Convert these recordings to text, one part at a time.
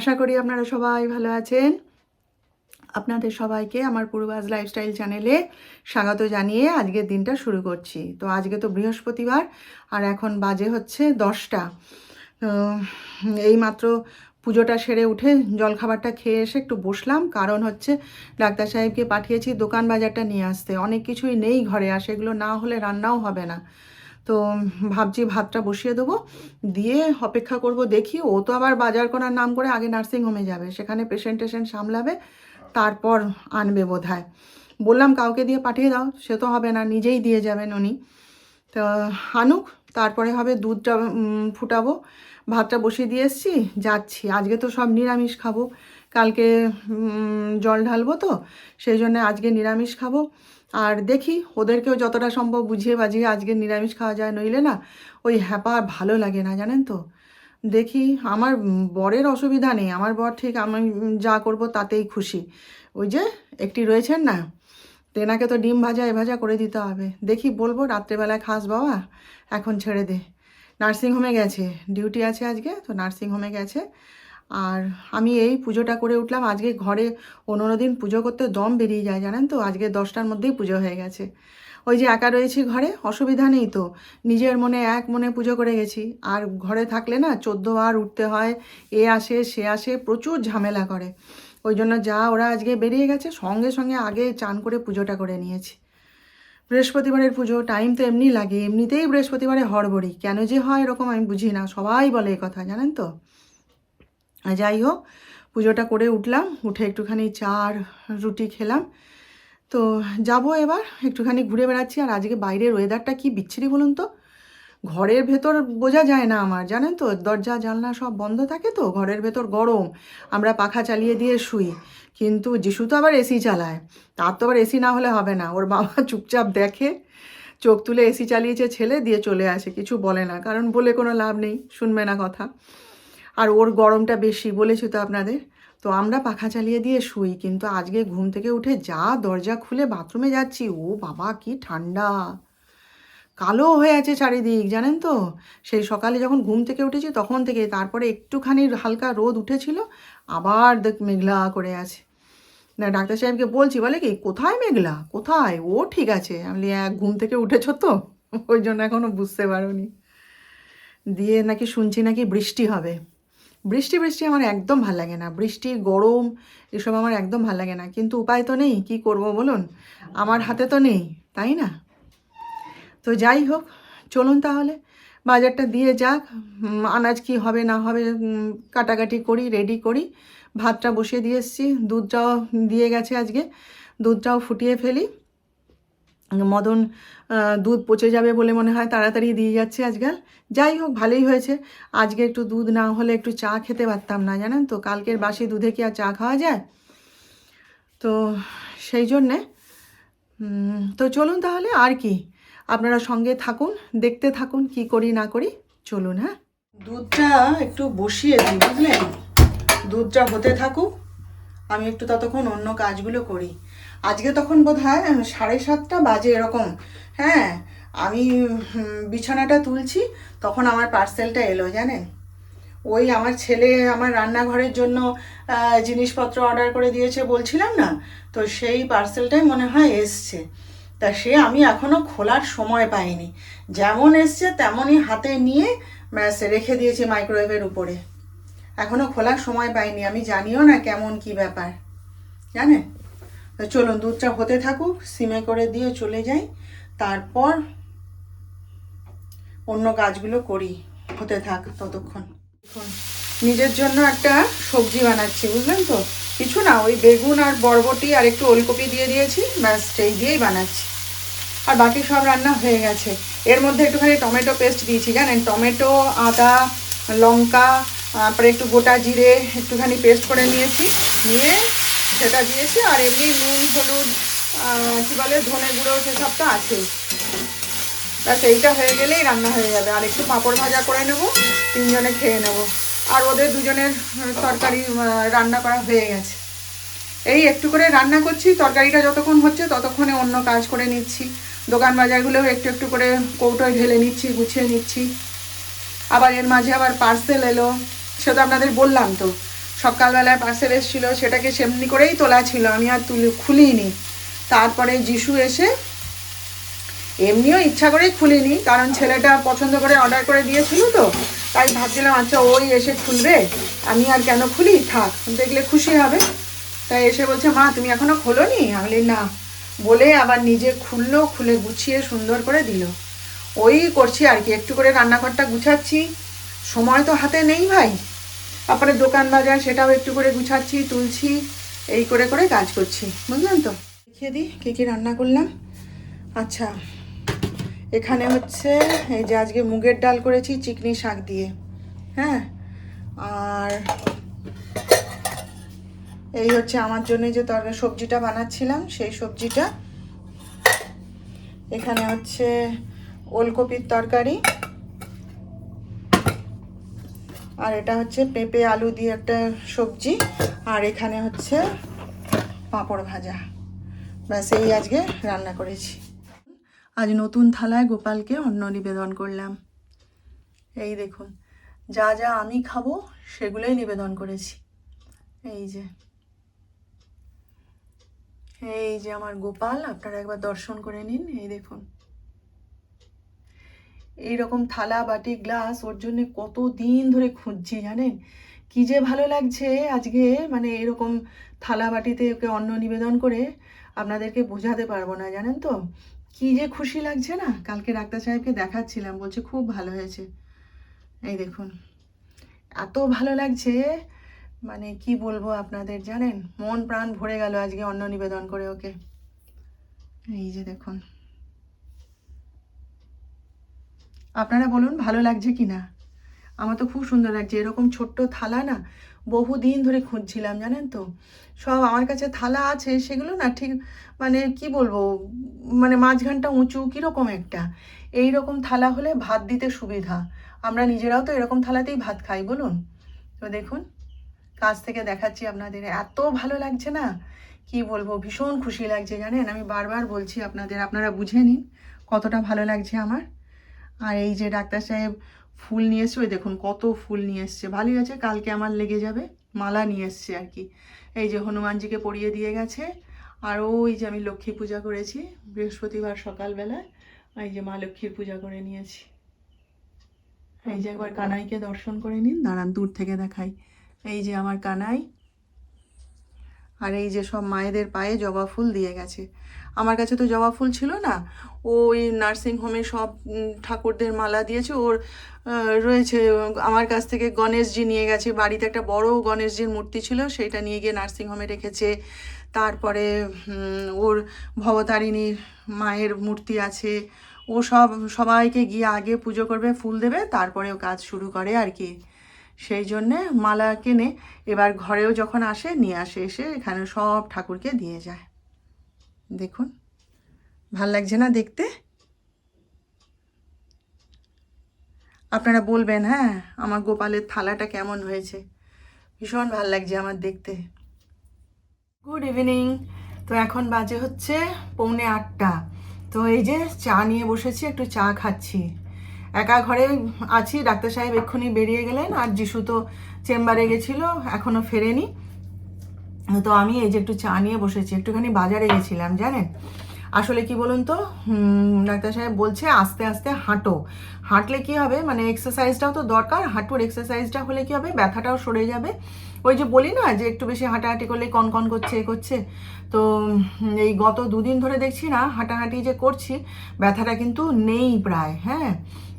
আশা করি আপনারা সবাই ভালো আছেন। আপনাদের সবাইকে আমার পূর্বাজ লাইফস্টাইল চ্যানেলে স্বাগত জানিয়ে আজকের দিনটা শুরু করছি। তো আজকে তো বৃহস্পতিবার আর এখন বাজে হচ্ছে দশটা। তো এইমাত্র পুজোটা সেরে উঠে জলখাবারটা খেয়ে এসে একটু বসলাম। কারণ হচ্ছে ডাক্তার সাহেবকে পাঠিয়েছি দোকান বাজারটা নিয়ে আসতে। অনেক কিছুই নেই ঘরে আর সেগুলো না হলে রান্নাও হবে না। তো ভাবছি ভাতটা বসিয়ে দেবো। দিয়ে অপেক্ষা করব, দেখি ও তো আবার বাজার করার নাম করে আগে নার্সিং হোমে যাবে। সেখানে পেশেন্ট টেশেন্ট সামলাবে, তারপর আনবে বোধ হয় বললাম, কাউকে দিয়ে পাঠিয়ে দাও, সে তো হবে না, নিজেই দিয়ে যাবেন উনি। তো আনুক, তারপরে হবে দুধটা ফুটাবো। ভাতটা বসিয়ে দিয়ে এসছি, যাচ্ছি। আজকে তো সব নিরামিষ খাব। কালকে জল ঢালবো তো, সেই জন্য আজকে নিরামিষ খাব। আর দেখি ওদেরকেও যতটা সম্ভব বুঝিয়ে বাজিয়ে আজকে নিরামিষ খাওয়া যায়, নইলে না ওই হ্যাপা আর ভালো লাগে না, জানেন তো? দেখি, আমার বরের অসুবিধা নেই, আমার বর ঠিক আমি যা করব তাতেই খুশি। ওই যে একটি রয়েছেন না, তেনাকে তো ডিম ভাজা, এ ভাজা করে দিতে হবে। দেখি বলব, রাত্রেবেলায় খাস বাবা, এখন ছেড়ে দে। নার্সিংহোমে গেছে, ডিউটি আছে আজকে, তো নার্সিংহোমে গেছে। আর আমি এই পুজোটা করে উঠলাম। আজকে ঘরে অন্য দিন পুজো করতে দম বেরিয়ে যায়, জানেন তো? আজকে দশটার মধ্যেই পুজো হয়ে গেছে। ওই যে একা রয়েছি ঘরে, অসুবিধা নেই তো। নিজের মনে এক মনে পুজো করে গেছি। আর ঘরে থাকলে না, চোদ্দ বার উঠতে হয়, এ আসে, সে আসে, প্রচুর ঝামেলা করে। ওই জন্য যা ওরা আজকে বেরিয়ে গেছে, সঙ্গে সঙ্গে আগে চান করে পুজোটা করে নিয়েছি। বৃহস্পতিবারের পুজো টাইম তো এমনি লাগে। এমনিতেই বৃহস্পতিবারে হড়বড়ি। কেন যে হয় এরকম আমি বুঝি না। সবাই বলে এই কথা, জানেন তো? যাই হোক, পুজোটা করে উঠলাম, উঠে একটুখানি চা আর রুটি খেলাম। তো যাব এবার, একটুখানি ঘুরে বেড়াচ্ছি। আর আজকে বাইরের ওয়েদারটা কি বিচ্ছিরি বলুন তো? ঘরের ভেতর বোঝা যায় না আমার, জানেন তো? দরজা, জানলা সব বন্ধ থাকে তো? ঘরের ভেতর গরম, আমরা পাখা চালিয়ে দিয়ে শুই। কিন্তু যিশু তো আবার এসি চালায়, তার তো আবার এসি না হলে হবে না। ওর বাবা চুপচাপ দেখে, চোখ তুলে এসি চালিয়েছে, ছেলে দিয়ে চলে আসে, কিছু বলে না। কারণ বলে কোনো লাভ নেই, শুনবে না কথা। আর ওর গরমটা বেশি বলেছি তো আপনাদের। তো আমরা পাখা চালিয়ে দিয়ে শুই কিন্তু আজকে ঘুম থেকে উঠে যা দরজা খুলে বাথরুমে যাচ্ছি ও বাবা কি ঠান্ডা। কালো হয়ে আছে চারিদিক জানেন তো? সেই সকালে যখন ঘুম থেকে উঠেছি তখন থেকে তারপরে একটুখানি হালকা রোদ উঠেছিল আবার দেখ মেঘলা করে আছে। না ডাক্তার সাহেবকে বলছি বলে কি কোথায় মেঘলা? কোথায়? ও ঠিক আছে। আমি বলি, "হ্যাঁ, ঘুম থেকে উঠেছো তো? ওই জন্য এখনও বুঝতে পারোনি। দিয়ে নাকি শুনছি নাকি বৃষ্টি হবে। বৃষ্টি বৃষ্টি আমার একদম ভালো লাগে না। বৃষ্টি, গরম, এসব আমার একদম ভালো লাগে না। কিন্তু উপায় তো নেই, কি করব বলুন? আমার হাতে তো নেই, তাই না? তো যাই হোক, চলুন তাহলে, বাজারটা দিয়ে যাক। আনাজ কি হবে, না হবে কাটাকাটি করি রেডি করি। ভাতটা বসিয়ে দিয়ে এসেছি। দুধটাও দিয়ে গেছে আজকে। দুধটাও ফুটিয়ে ফেলি। মদন দুধ পচে যাবে বলে মনে হয় তাড়াতাড়ি দিয়ে যাচ্ছে আজকাল। যাই হোক, ভালোই হয়েছে। আজকে একটু দুধ না হলে একটু চা খেতে পারতাম না, জানেন তো? কালকের বাসি দুধে কি আর চা খাওয়া যায়? তো সেই জন্যে তো চলুন তাহলে, আর কি? আপনারা সঙ্গে থাকুন, দেখতে থাকুন কি করি না করি, চলুন হ্যাঁ? দুধটা একটু বসিয়ে দিই বুঝলেন? দুধটা হতে থাকুক, আমি একটু ততক্ষণ অন্য কাজগুলো করি। আজকে তখন বোধ হয় সাড়ে সাতটা বাজে এরকম। হ্যাঁ আমি বিছানাটা তুলছি, তখন আমার পার্সেলটা এলো, জানেন? ওই আমার ছেলে আমার রান্নাঘরের জন্য জিনিসপত্র অর্ডার করে দিয়েছে বলছিলাম না? তো সেই পার্সেলটাই মনে হয় এসছে। তা সে আমি এখনও খোলার সময় পাইনি। যেমন এসছে, তেমনই হাতে নিয়ে, ব্যাস, রেখে দিয়েছি মাইক্রোওয়েভের উপরে। এখনও খোলার সময় পাইনি, আমি জানিও না কেমন কি ব্যাপার। জানেন? চলুন দুধটা হতে থাকুক, সিমে করে দিয়ে চলে যাই। তারপর অন্য কাজগুলো করি, হতে থাক ততক্ষণ। নিজের জন্য একটা সবজি বানাচ্ছি, বুঝলেন তো? কিছু না, ওই বেগুন আর বরবটি আর একটু ওলকপি দিয়ে দিয়েছি, ব্যাস, সেই দিয়েই বানাচ্ছি। আর বাকি সব রান্না হয়ে গেছে। এর মধ্যে একটুখানি টমেটো পেস্ট দিয়েছি, জানেন? টমেটো, আদা, লঙ্কা, তারপরে একটু গোটা জিরে একটুখানি পেস্ট করে নিয়েছি। নিয়ে সেটা দিয়েছি, আর এমনি নুন, হলুদ কি বলে, ধনে গুঁড়ো সেসব তো আছেই। ব্যাস, এইটা হয়ে গেলেই রান্না হয়ে যাবে। আর একটু পাঁপড় ভাজা করে নেব, তিনজনে খেয়ে নেব। আর ওদের দুজনের তরকারি রান্না করা হয়ে গেছে। এই একটু করে রান্না করছি, তরকারিটা যতক্ষণ হচ্ছে ততক্ষণে অন্য কাজ করে নিচ্ছি। দোকান বাজারগুলোও একটু একটু করে কৌটোয় ঢেলে নিচ্ছি, গুছিয়ে নিচ্ছি। আবার এর মাঝে আবার পার্সেল এলো সে তো আপনাদের বললাম তো। সকালবেলায় পার্সেল এসেছিল, সেটাকে সেমনি করেই তোলা ছিল, আমি আর তুলি, খুলিনি। তারপরে যিশু এসে এমনিও ইচ্ছা করেই খুলিনি, কারণ ছেলেটা পছন্দ করে অর্ডার করে দিয়েছিল তো, তাই ভাবছিলাম আচ্ছা ওই এসে খুলবে, আমি আর কেন খুলি? থাক, দেখলে খুশি হবে। তাই এসে বলছে, মা, তুমি এখনও খোলোনি? আমি না। বলে আবার নিজে খুললো, খুলে গুছিয়ে সুন্দর করে দিল। ওই করছি আর কি, একটু করে রান্নাঘরটা গুছাচ্ছি। সময় তো হাতে নেই ভাই। তারপরে দোকান বাজার, সেটাও একটু করে গুছাচ্ছি, তুলছি, এই করে করে কাজ করছি। বুঝলেন তো? দেখিয়ে দিই, কী কী রান্না করলাম? আচ্ছা এখানে হচ্ছে, এই যে আজকে মুগের ডাল করেছি, চিকনি শাক দিয়ে। হ্যাঁ? আর এই হচ্ছে আমার জন্য যে তরকারি, সবজিটা বানাচ্ছিলাম, সেই সবজিটা। এখানে হচ্ছে ওলকপির তরকারি। আর এটা হচ্ছে পেঁপে, আলু দিয়ে একটা সবজি, আর এখানে হচ্ছে পাঁপড় ভাজা। ব্যাস, এই আজকে রান্না করেছি। আজ নতুন থালায় গোপালকে অন্ন নিবেদন করলাম। এই দেখুন, যা যা আমি খাব সেগুলোই নিবেদন করেছি। এই যে এই যে আমার গোপাল, আপনারা একবার দর্শন করে নিন। এই দেখুন এই রকম থালা, বাটি, গ্লাস ওর জন্যে কত দিন ধরে খুঁজছি জানেন? কি যে ভালো লাগছে আজকে মানে এরকম থালা, বাটিতে ওকে অন্ন নিবেদন করে আপনাদেরকে বোঝাতে পারব না, জানেন তো? কি যে খুশি লাগছে না? কালকে ডাক্তার সাহেবকে দেখাচ্ছিলাম, বলছে খুব ভালো হয়েছে। এই দেখুন, এত ভালো লাগছে মানে কি বলব আপনাদের, জানেন? মন প্রাণ ভরে গেল আজকে অন্ন নিবেদন করে ওকে। এই যে দেখুন। আপনারা বলুন ভালো লাগছে কি না আমার তো খুব সুন্দর লাগছে। এরকম ছোট্ট থালা না বহু দিন ধরে খুঁজছিলাম, জানেন তো? সব আমার কাছে থালা আছে, সেগুলো না ঠিক মানে কি বলব মানে মাঝখানটা উঁচু কীরকম একটা। এই রকম থালা হলে ভাত দিতে সুবিধা। আমরা নিজেরাও তো এরকম থালাতেই ভাত খাই, বলুন। তো দেখুন, কাছ থেকে দেখাচ্ছি আপনাদের। এত ভালো লাগছে না, কি বলব, ভীষণ খুশি লাগছে, জানেন? আমি বারবার বলছি আপনাদের, আপনারা বুঝে নিন কতটা ভালো লাগছে আমার। আর এই যে ডাক্তার সাহেব ফুল নিয়ে এসছে, ওই দেখুন কত ফুল নিয়ে এসছে। ভালোই আছে, কালকে আমার লেগে যাবে, মালা নিয়ে এসছে আর কি। এই যে হনুমানজিকে পরিয়ে দিয়ে গেছে, আর ওই যে আমি লক্ষ্মী পূজা করেছি বৃহস্পতিবার সকালবেলায় এই যে মা লক্ষ্মীর পূজা করে নিয়েছি। এই যে একবার কানাইকে দর্শন করে নিন, দাঁড়ান দূর থেকে দেখাই। এই যে আমার কানাই আর এই যে সব মায়েদের পায়ে জবা ফুল দিয়ে গেছে। আমার কাছে তো জবা ফুল ছিল না। ও ওই নার্সিং হোমে সব ঠাকুরদের মালা দিয়েছে। ওর রয়েছে, আমার কাছ থেকে গণেশজি নিয়ে গেছে। বাড়িতে একটা বড় গণেশজির মূর্তি ছিল, সেটা নিয়ে গিয়ে নার্সিং হোমে রেখেছে। তারপরে ওর ভবতারিণীর মায়ের মূর্তি আছে। ও সব, সবাইকে গিয়ে আগে পুজো করবে, ফুল দেবে, তারপরে ও কাজ শুরু করে আর কি। সেই জন্যে মালা কেনে এবার ঘরেও যখন আসে, নিয়ে আসে, এসে এখানে সব ঠাকুরকে দিয়ে যায়। দেখুন, ভালো লাগছে না দেখতে? আপনারা বলবেন হ্যাঁ আমার গোপালের থালাটা কেমন হয়েছে? ভীষণ ভালো লাগছে আমার দেখতে। গুড ইভিনিং তো এখন বাজে হচ্ছে পৌনে আটটা। তো এই যে চা নিয়ে বসেছি, একটু চা খাচ্ছি। একা ঘরে আছি, ডাক্তার সাহেব এক্ষুনি বেরিয়ে গেলেন আর যিশু তো চেম্বারে গেছিল এখনও ফেরেনি। তো আমি এই যে একটু চা নিয়ে বসেছি, একটুখানি বাজারে গেছিলাম, জানেন? আসলে কি বলুন তো ডাক্তার সাহেব বলছে আস্তে আস্তে হাঁটো। হাঁটলে কি হবে? মানে এক্সারসাইজটাও তো দরকার, হাঁটুর এক্সারসাইজটা হলে কি হবে? ব্যথাটাও সরে যাবে। ওই যে বলি না যে একটু বেশি হাঁটাহাঁটি করলে কনকন করছে, এ করছে। তো এই গত দুদিন ধরে দেখছি না, হাঁটাহাঁটি যে করছি, ব্যথাটা কিন্তু নেই প্রায় হ্যাঁ?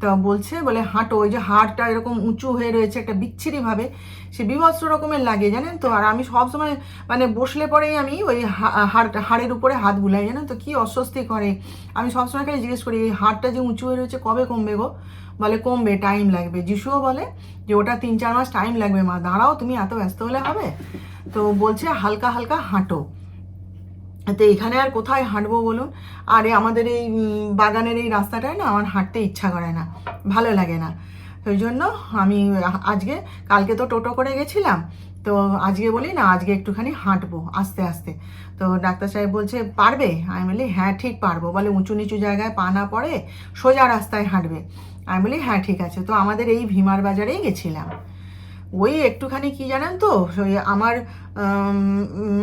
তো বলছে, বলে, হাঁটো, ওই যে হাড়টা এরকম উঁচু হয়ে রয়েছে একটা বিচ্ছিরিভাবে, সে বিভৎস রকমের লাগে, জানেন তো? আর আমি সবসময় মানে বসলে পরেই আমি ওই হা- হাড়, হাড়ের উপরে হাত বুলাই, জানেন তো? কি অস্বস্তি করে। আমি সবসময় খালি জিজ্ঞেস করি, এই হাড়টা যে উঁচু হয়ে রয়েছে কবে কমবে গো? বলে, কমবে টাইম লাগবে। যিশুও বলে যে, ওটা তিন চার মাস টাইম লাগবে মা, দাঁড়াও, তুমি এত ব্যস্ত হলে হবে? তো বলছে, হালকা হালকা হাঁটো। তো এখানে আর কোথায় হাঁটবো বলুন? আরে আমাদের এই বাগানের এই রাস্তাটায় না আমার হাঁটতে ইচ্ছা করে না, ভালো লাগে না। ওই জন্য আমি আজকে, কালকে তো টোটো করে গেছিলাম, তো আজকে বলি না, আজকে একটুখানি হাঁটবো আস্তে আস্তে। তো ডাক্তার সাহেব বলছে, পারবে? আমি বলি হ্যাঁ ঠিক পারব। বলে, উঁচু নিচু জায়গায় পা না পড়ে সোজা রাস্তায় হাঁটবে। আমি বলি হ্যাঁ ঠিক আছে। তো আমাদের এই ভীমার বাজারেই গেছিলাম। ওই একটুখানি কি জানেন তো? ওই আমার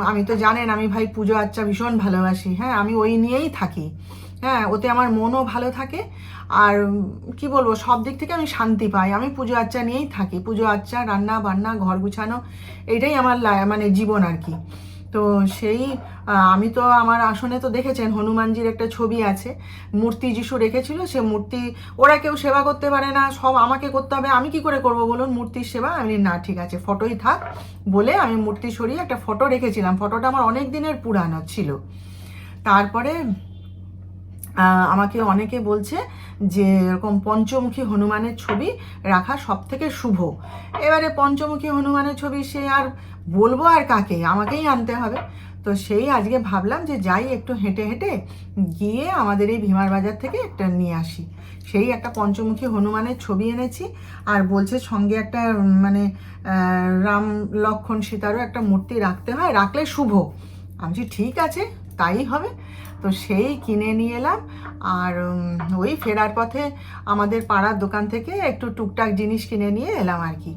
আমি তো জানেন আমি ভাই পুজো আচ্চা ভীষণ ভালোবাসি। হ্যাঁ আমি ওই নিয়েই থাকি। হ্যাঁ ওতে আমার মনও ভালো থাকে। আর কি বলব, সব দিক থেকে আমি শান্তি পাই। আমি পুজো আচ্চা নিয়েই থাকি। পুজো আচ্চা রান্না বান্না, ঘর গুছানো, এটাই আমার মানে জীবন আর কি। তো সেই আমি তো আমার আসনে তো দেখেছেন, হনুমানজির একটা ছবি আছে। মূর্তি যিশু রেখেছিল, সে মূর্তি, ওরা কেউ সেবা করতে পারে না, সব আমাকে করতে হবে, আমি কি করে করব বলুন? মূর্তির সেবা? আমি না, ঠিক আছে, ফটোই থাক। বলে আমি মূর্তি সরিয়ে একটা ফটো রেখেছিলাম। ফটোটা আমার অনেক দিনের পুরানো ছিল। তারপরে আমাকে অনেকে বলছে যে এরকম পঞ্চমুখী হনুমানের ছবি রাখা সব থেকে শুভ। এবারে পঞ্চমুখী হনুমানের ছবি সে আর বলব আর কাকে? আমাকেই আনতে হবে। তো সেই আজকে ভাবলাম যে যাই একটু হেঁটে হেঁটে গিয়ে আমাদের এই ভীমার বাজার থেকে একটা নিয়ে আসি। সেই একটা পঞ্চমুখী হনুমানের ছবি এনেছি আর বলছে সঙ্গে একটা মানে রাম লক্ষণ সীতারও একটা মূর্তি রাখতে হয়। রাখলে শুভ। আমি ঠিক আছে, তাই হবে। তো সেই কিনে নিয়ে এলাম। আর ওই ফেরার পথে আমাদের পাড়ার দোকান থেকে একটু টুকটাক জিনিস কিনে নিয়ে এলাম আর কি।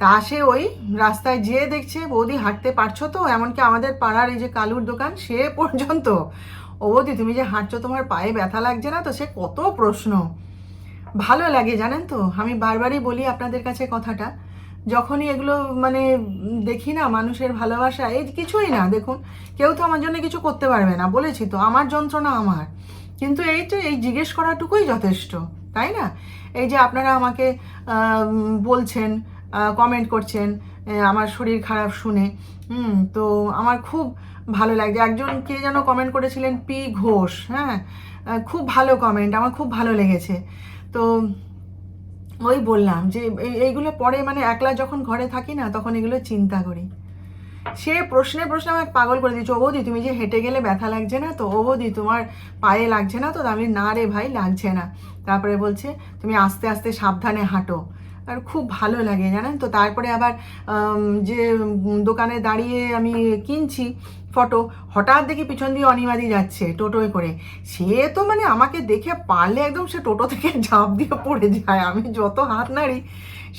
তা সে ওই রাস্তায় যেয়ে দেখছে, বৌদি, হাঁটতে পারছ তো? এমনকি আমাদের পাড়ার এই যে কালুর দোকান, সে পর্যন্ত। ও বৌদি, তুমি যে হাঁটছো তোমার পায়ে ব্যথা লাগছে না তো? সে কত প্রশ্ন। ভালো লাগে জানেন তো? আমি বারবারই বলি আপনাদের কাছে কথাটা। যখনই এগুলো মানে দেখি না মানুষের ভালোবাসা, এই কিছুই না, দেখুন, কেউ তো আমার জন্য কিছু করতে পারবে না, বলেছি তো, আমার যন্ত্রণা আমার। কিন্তু এই তো এই জিজ্ঞেস করাটুকুই যথেষ্ট, তাই না? এই যে আপনারা আমাকে বলছেন কমেন্ট করছেন আমার শরীর খারাপ শুনে, হুম, তো আমার খুব ভালো লাগছে। একজন কে যেন কমেন্ট করেছিলেন, পি ঘোষ হ্যাঁ খুব ভালো কমেন্ট আমার খুব ভালো লেগেছে। তো ওই বললাম যে এই- এইগুলো পরে মানে একলা যখন ঘরে থাকি না, তখন এগুলো চিন্তা করি। সে প্রশ্নে প্রশ্নে আমাকে পাগল করে দিচ্ছে ও তুমি যে হেঁটে গেলে ব্যথা লাগছে না তো? ও বৌদি, তোমার পায়ে লাগছে না তো? আমি না রে ভাই, লাগছে না। তারপরে বলছে, তুমি আস্তে আস্তে সাবধানে হাঁটো। আর খুব ভালো লাগে, জানেন তো? তারপরে আবার যে দোকানে দাঁড়িয়ে আমি কিনছি ফটো, হঠাৎ দেখি পিছন দিয়ে অনিমাদি যাচ্ছে টোটোয় করে। সে তো মানে আমাকে দেখে পারলে একদম সে টোটো থেকে ঝাঁপ দিয়ে পড়ে যায়। আমি যত হাত নাড়ি,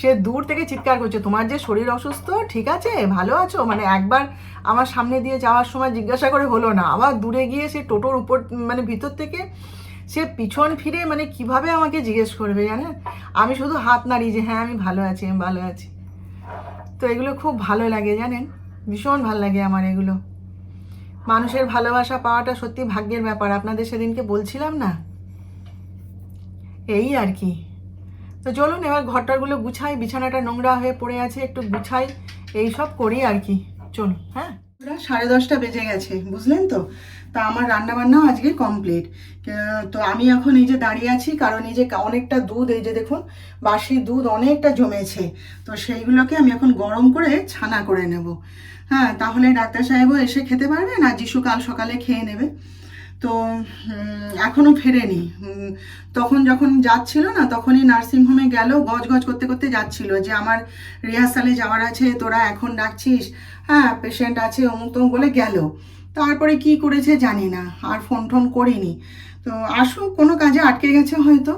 সে দূর থেকে চিৎকার করছে, তোমার যে শরীর অসুস্থ, ঠিক আছে, ভালো আছো? মানে একবার আমার সামনে দিয়ে যাওয়ার সময় জিজ্ঞাসা করে হলো না। আবার দূরে গিয়ে সে টোটোর উপর মানে ভিতর থেকে সে পিছন ফিরে মানে কীভাবে আমাকে জিজ্ঞেস করবে জানেন আমি শুধু হাত নাড়ি যে হ্যাঁ আমি ভালো আছি, আমি ভালো আছি। তো এগুলো খুব ভালো লাগে জানেন? ভীষণ ভালো লাগে আমার এগুলো। মানুষের ভালোবাসা পাওয়াটা সত্যি ভাগ্যের ব্যাপার, আপনাদের সেদিনকে বলছিলাম না? এই আর কি। তো চলুন, এবার ঘরটারগুলো গুছাই, বিছানাটা নোংরা হয়ে পড়ে আছে, একটু গুছাই, এই সব করি আর কি। চলুন হ্যাঁ? সাড়ে দশটা বেজে গেছে, বুঝলেন তো? তা আমার রান্না বান্নাও আজকে কমপ্লিট তো আমি এখন এই যে দাঁড়িয়ে আছি, কারণ এই যে অনেকটা দুধ, এই যে দেখুন, বাসি দুধ অনেকটা জমেছে। তো সেইগুলোকে আমি এখন গরম করে ছানা করে নেব। হ্যাঁ তাহলে ডাক্তার সাহেবও এসে খেতে পারবে না? যিশু কাল সকালে খেয়ে নেবে। তো উম, এখনও ফেরেনি। তখন যখন যাচ্ছিল না তখনই নার্সিংহোমে গেল গজ গজ করতে করতে যাচ্ছিল যে আমার রিহার্সালে যাওয়ার আছে তোরা এখন ডাকছিস? হ্যাঁ পেশেন্ট আছে অমুক তমুক বলে গেল। তারপরে কি করেছে জানি না আর ফোন টোন করিনি। তো আসুক কোনো কাজে আটকে গেছে হয়তো।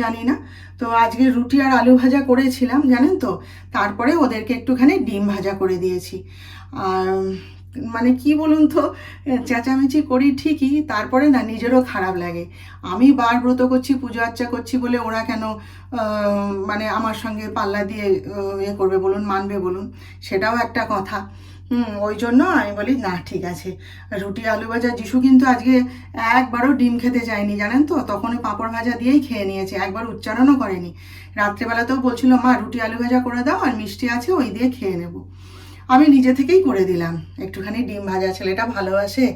জানি না। তো আজকে রুটি আর আলু ভাজা করেছিলাম, জানেন তো? তারপরে ওদেরকে একটুখানি ডিম ভাজা করে দিয়েছি। আর মানে কি বলুন তো চেঁচামেচি করি ঠিকই, তারপরে না নিজেরও খারাপ লাগে। আমি বার ব্রত করছি, পুজো আর্চা করছি বলে ওরা কেন মানে আমার সঙ্গে পাল্লা দিয়ে ইয়ে করবে বলুন, মানবে বলুন, সেটাও একটা কথা। হুম, ওই জন্য আমি বলি, না, ঠিক আছে। রুটি, আলু ভাজা, যিশু কিন্তু আজকে একবারও ডিম খেতে চায়নি, জানেন তো? তখন ওই পাঁপড় ভাজা দিয়েই খেয়ে নিয়েছে, একবার উচ্চারণও করেনি। রাত্রেবেলাতেও বলছিল, মা, রুটি, আলু ভাজা করে দাও, আর মিষ্টি আছে, ওই দিয়ে খেয়ে নেব। আমি নিজে থেকেই করে দিলাম, একটুখানি ডিম ভাজা, ছেলেটা ভালোবাসে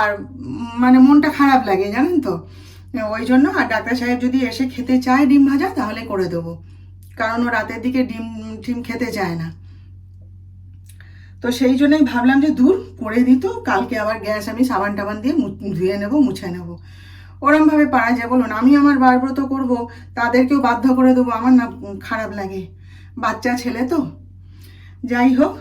আর মানে মনটা খারাপ লাগে, জানেন তো? ওই জন্য, আর ডাক্তার সাহেব যদি এসে খেতে চায় ডিম ভাজা, তাহলে করে দেবো। কারণ ও রাতের দিকে ডিম টিম খেতে চায় না। তো সেই জন্যই ভাবলাম যে দূর করে দিত কালকে আবার গ্যাস আমি সাবান টাবান দিয়ে ধুয়ে নেব, মুছে নেব। ওরমভাবে পারা যায়, বলুন, আমি আমার বারব্রত করব, তাদেরকেও বাধ্য করে দেবো, আমার না খারাপ লাগে, বাচ্চা ছেলে তো। যাই হোক,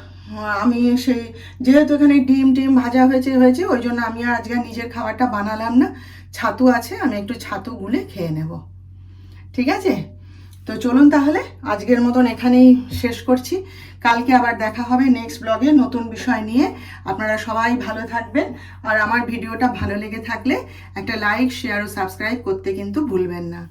আমি সেই, যেহেতু এখানে ডিম টিম ভাজা হয়েছে হয়েছে, ওই জন্য আমি আর আজকে নিজের খাবারটা বানালাম না। ছাতু আছে, আমি একটু ছাতু গুলে খেয়ে নেব। ঠিক আছে? তো চলুন তাহলে, আজকের মতন এখানেই শেষ করছি। কালকে আবার দেখা হবে নেক্সট ব্লগে নতুন বিষয় নিয়ে। আপনারা সবাই ভালো থাকবেন আর আমার ভিডিওটা ভালো লেগে থাকলে একটা লাইক শেয়ার ও সাবস্ক্রাইব করতে কিন্তু ভুলবেন না।